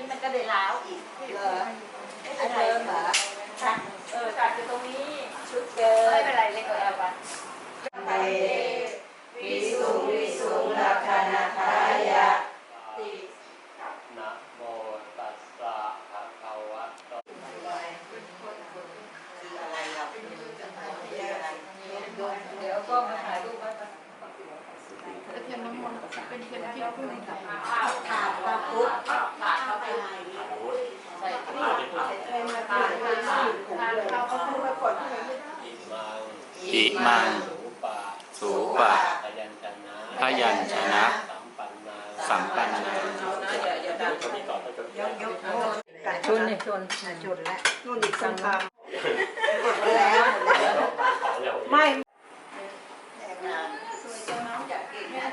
นี้มันก็เลยล้าวอีกเหรออันเดิมเหรอเออตัดอยู่ตรงนี้ชุดเกิไม่เป็นไรเล็กกว่าแอลปะไปวิสุงวิสุงลักขณทายะตินะโมตัสสะภะคะวะโตคืออะไรเราไม่รู้จะทำอะไรเดี๋ยวก็มาถ่ายรูปไว้ปะเทียนน้ำมนต์เป็นเทียนที่พึ่งกับขาดขาดตะพุทธ ผ่าเข้าไปใส่ เคยมาผ่านมาผ่านผมเลยเขาพูดว่ากดให้ อิมัง อิมัง สูปะพยัญชนะพยัญชนะสัมปันนาสัมปันนาอย่าอย่าดันคนนี้ก่อนต้องจดยกยกกัดชนนี่ชนชนแล้วนู่นอีกสังคำหมแล้วหมดแล้วของเร็วไม่สวยจังน้องอยากกินนะ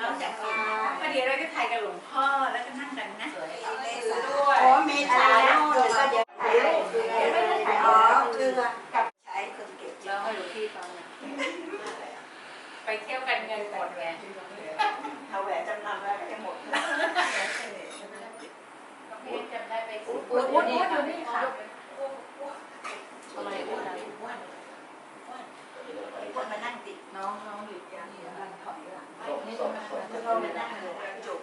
น้องอยากกินพอดีเราจะถ่ายกับหลวงพ่อแล้วก็นั่งกันนะสวยด้วย โอ้เมษาโน่นก็เดี๋ยวถ่ายรูปไม่ได้ถ่ายอ๋อคือกับใช้คนเก็บ เราให้หลวงพี่ฟังนะ ไปเที่ยวกันเงินหมดไงเอาแหวนจำนำแล้วจะหมดพี่จำได้ไปพูดพูดอยู่นี่อยู่นี่ค่ะทำไมอ้วนอ้วนคนมานั่งติดน้องน้องอยู่ที่นี่ร้านถอยหลังนี่แล้ใช่วไหมก็มานั่งเลยจบ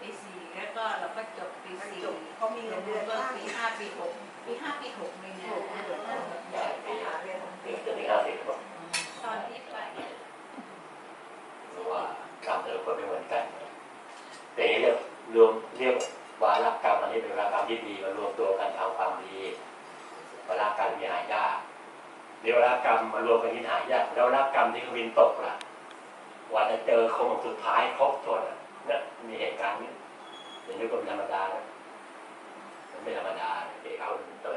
ปีสี่แล้วก็เราก็จบปีสี่จบเขามีเงินเดือนก็บ้างปีห้าปีหกปีห้าปีหกเลยนะ ไปหาเรียน ปีเกิดในห้าสิบ ตอนที่ไปเนี่ย เพราะว่ากรรมแต่ละคนไม่เหมือนกันแต่นี้เรวมเรียกวาระกรรมอันนี้เป็นวาระกรรมที่ดีมารวมตัวกันทำความดีวาระกรรมมีหายากเดี๋ยววาระกรรมมารวมกันที่หายากแล้ววาระกรรมที่เครื่องบินตกล่ะว่าจะเจอโคงสุดท้ายครบถ้วน่ะนี่มีเหตุการณ์นี้เป็นเรื่องธรรมดานะมันไม่ธรรมดาเด็กเอาตัว